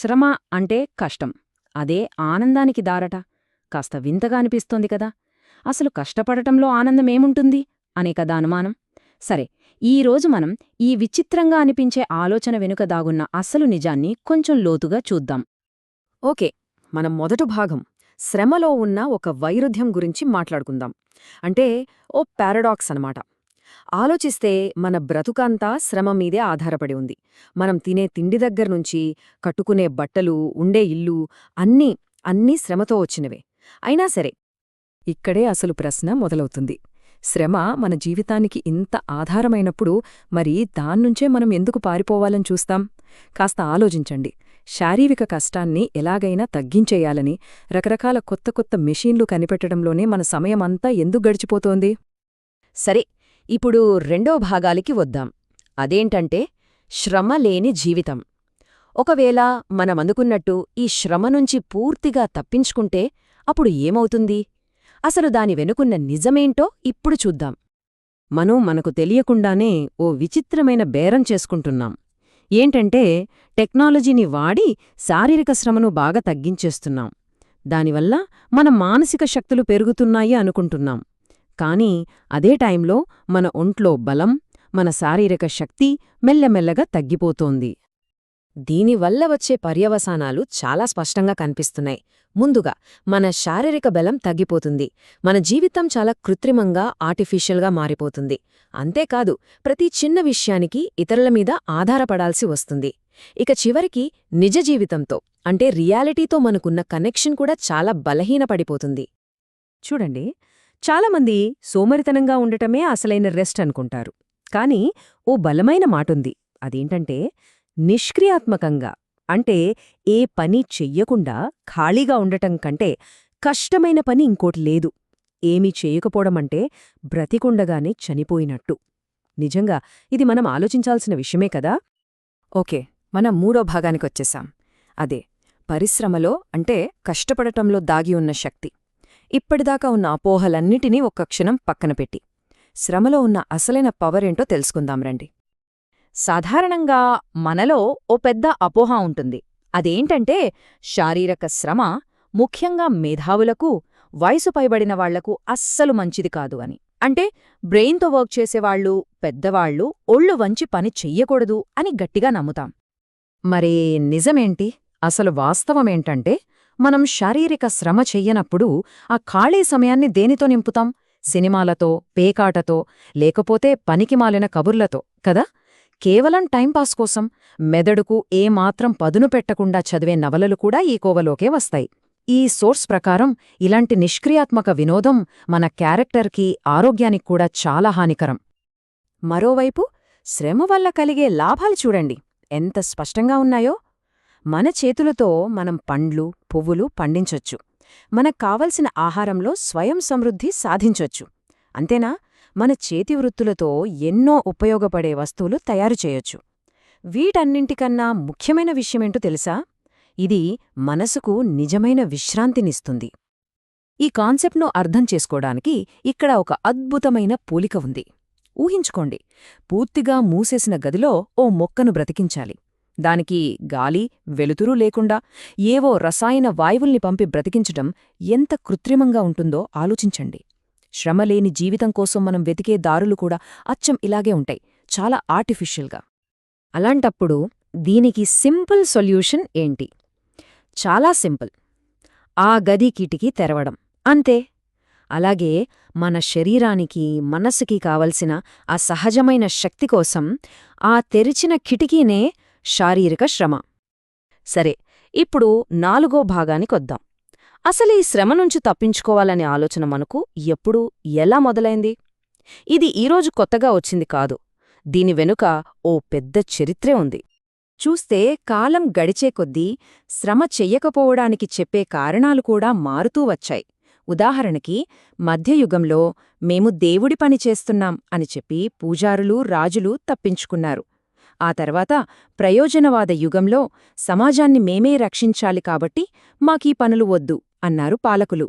శ్రమ అంటే కష్టం. అదే ఆనందానికి దారట. కాస్త వింతగా అనిపిస్తోంది కదా. అసలు కష్టపడటంలో ఆనందమేముంటుంది? అనే కదా అనుమానం సరే ఈరోజు మనం ఈ విచిత్రంగా అనిపించే ఆలోచన వెనుక దాగున్న అసలు నిజాన్ని కొంచెం లోతుగా చూద్దాం. ఓకే మనం మొదటి భాగం. శ్రమలో ఉన్న ఒక వైరుధ్యం గురించి మాట్లాడుకుందాం. అంటే ఓ పారడాక్స్ అనమాట ఆలోచిస్తే మన బ్రతుకంతా శ్రమ మీదే ఆధారపడి ఉంది. మనం తినే తిండి దగ్గర్నుంచి కట్టుకునే బట్టలు ఉండే ఇల్లు అన్నీ అన్నీ శ్రమతో వచ్చినవే. అయినా సరే ఇక్కడే అసలు ప్రశ్న మొదలవుతుంది. శ్రమ మన జీవితానికి ఇంత ఆధారమైనప్పుడు మరి దాన్నుంచే మనం ఎందుకు పారిపోవాలని చూస్తాం? కాస్త ఆలోచించండి. శారీరక కష్టాన్ని ఎలాగైనా తగ్గించేయాలని రకరకాల కొత్త కొత్త మెషీన్లు కనిపెట్టడంలోనే మన సమయమంతా ఎందుకు గడిచిపోతోంది? సరే ఇప్పుడు రెండో భాగాలికి వద్దాం. అదేంటంటే శ్రమ లేని జీవితం. ఒకవేళ మనమనుకున్నట్టు ఈ శ్రమ నుంచి పూర్తిగా తప్పించుకుంటే అప్పుడు ఏమవుతుంది? అసలు దాని వెనుకున్న నిజమేంటో ఇప్పుడు చూద్దాం. మనం మనకు తెలియకుండానే ఓ విచిత్రమైన బేరం చేసుకుంటున్నాం. ఏంటంటే టెక్నాలజీని వాడి శారీరక శ్రమను బాగా తగ్గించేస్తున్నాం. దానివల్ల మన మానసిక శక్తులు పెరుగుతున్నాయి అనుకుంటున్నాం. కానీ అదే టైంలో మన ఒంట్లో బలం మన శారీరక శక్తి మెల్లమెల్లగా తగ్గిపోతోంది. దీనివల్ల వచ్చే పర్యవసానాలు చాలా స్పష్టంగా కనిపిస్తున్నాయి. ముందుగా మన శారీరక బలం తగ్గిపోతుంది. మన జీవితం చాలా కృత్రిమంగా ఆర్టిఫిషియల్గా మారిపోతుంది. అంతేకాదు ప్రతి చిన్న విషయానికి ఇతరుల మీద ఆధారపడాల్సి వస్తుంది. ఇక చివరికి నిజ జీవితంతో అంటే రియాలిటీతో మనకున్న కనెక్షన్ కూడా చాలా బలహీనపడిపోతుంది. చూడండి చాలామంది సోమరితనంగా ఉండటమే అసలైన రెస్ట్ అనుకుంటారు. కానీ ఓ బలమైన మాటుంది. అదేంటంటే నిష్క్రియాత్మకంగా అంటే ఏ పని చెయ్యకుండా ఖాళీగా ఉండటం కంటే కష్టమైన పని ఇంకోటి లేదు. ఏమీ చేయకపోవడమంటే బ్రతికుండగానే చనిపోయినట్టు. నిజంగా ఇది మనం ఆలోచించాల్సిన విషయమే కదా? ఓకే మనం మూడో భాగానికొచ్చేసాం అదే పరిశ్రమలో అంటే కష్టపడటంలో దాగి ఉన్న శక్తి. ఇప్పటిదాకా ఉన్న అపోహలన్నిటినీ ఒక్క క్షణం పక్కన పెట్టి. శ్రమలో ఉన్న అసలైన పవరేంటో తెలుసుకుందాం రండి. సాధారణంగా మనలో ఓ పెద్ద అపోహ ఉంటుంది. అదేంటంటే శారీరక శ్రమ ముఖ్యంగా మేధావులకు వయసు పైబడిన వాళ్ళకు అస్సలు మంచిది కాదు అని. అంటే బ్రెయిన్తో వర్క్ చేసేవాళ్ళు పెద్దవాళ్ళు ఒళ్ళు వంచి పని చెయ్యకూడదు అని గట్టిగా నమ్ముతాం. మరే నిజమేంటి? అసలు వాస్తవమేంటంటే మనం శారీరక శ్రమ చెయ్యనప్పుడు ఆ ఖాళీ సమయాన్ని దేనితో నింపుతాం? సినిమాలతో పేకాటతో లేకపోతే పనికిమాలిన కబుర్లతో కదా? కేవలం టైంపాస్ కోసం మెదడుకు ఏమాత్రం పదును పెట్టకుండా చదివే నవలలు కూడా ఈ కోవలోకే వస్తాయి. ఈ సోర్స్ ప్రకారం ఇలాంటి నిష్క్రియాత్మక వినోదం మన క్యారెక్టర్కి ఆరోగ్యానికి కూడా చాలా హానికరం. మరోవైపు శ్రమ వల్ల కలిగే లాభాలు చూడండి. ఎంత స్పష్టంగా ఉన్నాయో! మన చేతులతో మనం పండ్లు పువ్వులు పండించొచ్చు. మనకు కావలసిన ఆహారంలో స్వయం సమృద్ధి సాధించొచ్చు. అంతేనా? మన చేతివృత్తులతో ఎన్నో ఉపయోగపడే వస్తువులు తయారు చేయొచ్చు. వీటన్నింటికన్నా ముఖ్యమైన విషయమేంటో తెలుసా? ఇది మనసుకు నిజమైన విశ్రాంతినిస్తుంది. ఈ కాన్సెప్ట్ను అర్థం చేసుకోవడానికి ఇక్కడ ఒక అద్భుతమైన పోలిక ఉంది. ఊహించుకోండి. పూర్తిగా మూసేసిన గదిలో ఓ మొక్కను బ్రతికించాలి. దానికి గాలి వెలుతురు లేకుండా ఏవో రసాయన వాయువుల్ని పంపి బ్రతికించటం ఎంత కృత్రిమంగా ఉంటుందో ఆలోచించండి. శ్రమలేని జీవితం కోసం మనం వెతికే దారులు కూడా అచ్చం ఇలాగే ఉంటాయి చాలా ఆర్టిఫిషియల్గా. అలాంటప్పుడు దీనికి సింపుల్ సొల్యూషన్ ఏంటి? చాలా సింపుల్. ఆ గది కిటికీ తెరవడం. అంతే. అలాగే మన శరీరానికి మనస్సుకి కావలసిన ఆ సహజమైన శక్తి కోసం ఆ తెరిచిన కిటికీనే శారీరక శ్రమ. సరే ఇప్పుడు నాలుగో భాగానికొద్దాం అసలు ఈ శ్రమ నుంచి తప్పించుకోవాలనే ఆలోచన మనకు ఎప్పుడు ఎలా మొదలైంది? ఇది ఈరోజు కొత్తగా వచ్చింది కాదు. దీని వెనుక ఓ పెద్ద చరిత్రే ఉంది. చూస్తే కాలం గడిచే కొద్దీ శ్రమ చెయ్యకపోవడానికి చెప్పే కారణాలు కూడా మారుతూ వచ్చాయి. ఉదాహరణకి మధ్యయుగంలో మేము దేవుడి పని చేస్తున్నాం అని చెప్పి పూజారులు రాజులు తప్పించుకున్నారు. ఆ తర్వాత ప్రయోజనవాద యుగంలో సమాజాన్ని మేమే రక్షించాలి కాబట్టి మాకీ పనులు వద్దు అన్నారు పాలకులు.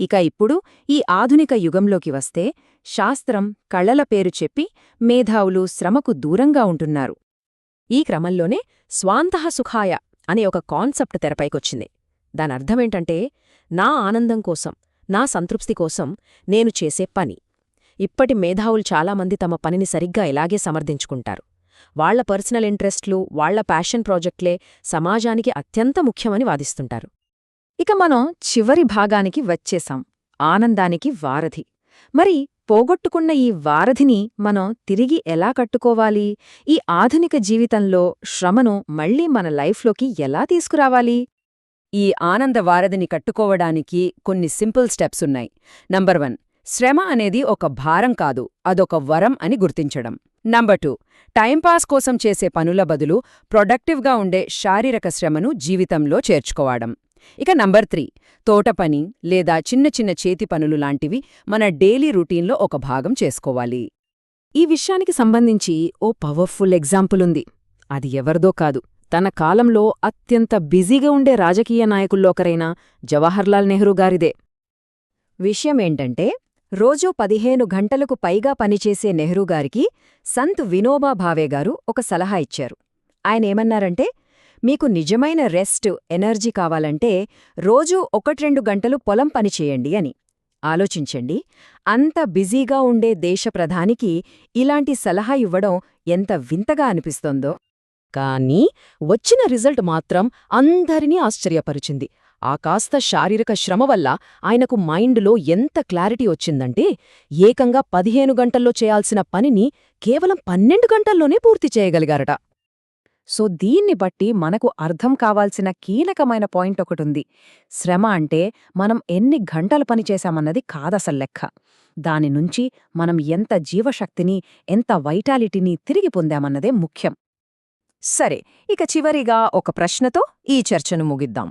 ఇక ఇప్పుడు ఈ ఆధునిక యుగంలోకి వస్తే శాస్త్రం కళల పేరు చెప్పి మేధావులు శ్రమకు దూరంగా ఉంటున్నారు. ఈ క్రమంలోనే స్వాంతః సుఖాయ అనే ఒక కాన్సెప్ట్ తెరపైకొచ్చింది. దానర్థమేంటంటే నా ఆనందం కోసం నా సంతృప్తి కోసం నేను చేసే పని. ఇప్పటి మేధావులు చాలామంది తమ పనిని సరిగ్గా ఇలాగే సమర్థించుకుంటారు. వాళ్ళ పర్సనల్ ఇంట్రెస్ట్లు వాళ్ళ ప్యాషన్ ప్రాజెక్ట్లే సమాజానికి అత్యంత ముఖ్యమని వాదిస్తుంటారు. ఇక మనం చివరి భాగానికి వచ్చేశాం ఆనందానికి వారధి. మరి పోగొట్టుకున్న ఈ వారధిని మనం తిరిగి ఎలా కట్టుకోవాలి? ఈ ఆధునిక జీవితంలో శ్రమను మళ్ళీ మన లైఫ్లోకి ఎలా తీసుకురావాలి? ఈ ఆనంద వారధిని కట్టుకోవడానికి కొన్ని సింపుల్ స్టెప్స్ ఉన్నాయి. నంబర్ వన్ శ్రమ అనేది ఒక భారం కాదు అదొక వరం అని గుర్తించడం. నంబర్ టూ టైంపాస్ కోసం చేసే పనుల బదులు ప్రొడక్టివ్గా ఉండే శారీరక శ్రమను జీవితంలో చేర్చుకోవడం. ఇక నంబర్ త్రీ తోటపని లేదా చిన్న చిన్న చేతి పనులు లాంటివి మన డైలీ రొటీన్లో ఒక భాగం చేసుకోవాలి. ఈ విషయానికి సంబంధించి ఓ పవర్ఫుల్ ఎగ్జాంపుల్ ఉంది. అది ఎవరిదో కాదు. తన కాలంలో అత్యంత బిజీగా ఉండే రాజకీయ నాయకుల్లో ఒకరైన జవహర్లాల్ నెహ్రూ గారిదే. విషయమేంటంటే రోజూ పదిహేను గంటలకు పైగా పనిచేసే నెహ్రూగారికి సంత్ వినోబా భావేగారు ఒక సలహా ఇచ్చారు. ఆయనేమన్నారంటే మీకు నిజమైన రెస్ట్ ఎనర్జీ కావాలంటే రోజూ ఒకట్రెండు గంటలు పొలం పనిచేయండి అని. ఆలోచించండి అంత బిజీగా ఉండే దేశ ప్రధానికి ఇలాంటి సలహా ఇవ్వడం ఎంత వింతగా అనిపిస్తోందో. కానీ వచ్చిన రిజల్ట్ మాత్రం అందరినీ ఆశ్చర్యపరిచింది. ఆ కాస్త శారీరక శ్రమ వల్ల ఆయనకు మైండ్లో ఎంత క్లారిటీ వచ్చిందంటే ఏకంగా పదిహేను గంటల్లో చేయాల్సిన పనిని కేవలం పన్నెండు గంటల్లోనే పూర్తి చేయగలిగారట. సో దీన్ని బట్టి మనకు అర్థం కావాల్సిన కీలకమైన పాయింట్ ఒకటుంది. శ్రమ అంటే మనం ఎన్ని గంటలు పనిచేశామన్నది కాదసలు లెక్క. దాని నుంచి మనం ఎంత జీవశక్తిని ఎంత వైటాలిటీని తిరిగి పొందామన్నదే ముఖ్యం. సరే ఇక చివరిగా ఒక ప్రశ్నతో ఈ చర్చను ముగిద్దాం.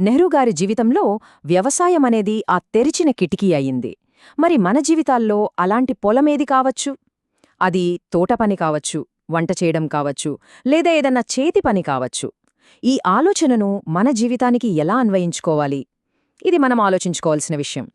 నెహ్రూగారి జీవితంలో వ్యవసాయమనేది ఆ తెరిచిన కిటికీ అయింది. మరి మన జీవితాల్లో అలాంటి పొలమేది కావచ్చు? అది తోటపని కావచ్చు వంట చేయడం కావచ్చు లేదా ఏదన్నా చేతి పని కావచ్చు. ఈ ఆలోచనను మన జీవితానికి ఎలా అన్వయించుకోవాలి? ఇది మనం ఆలోచించుకోవాల్సిన విషయం.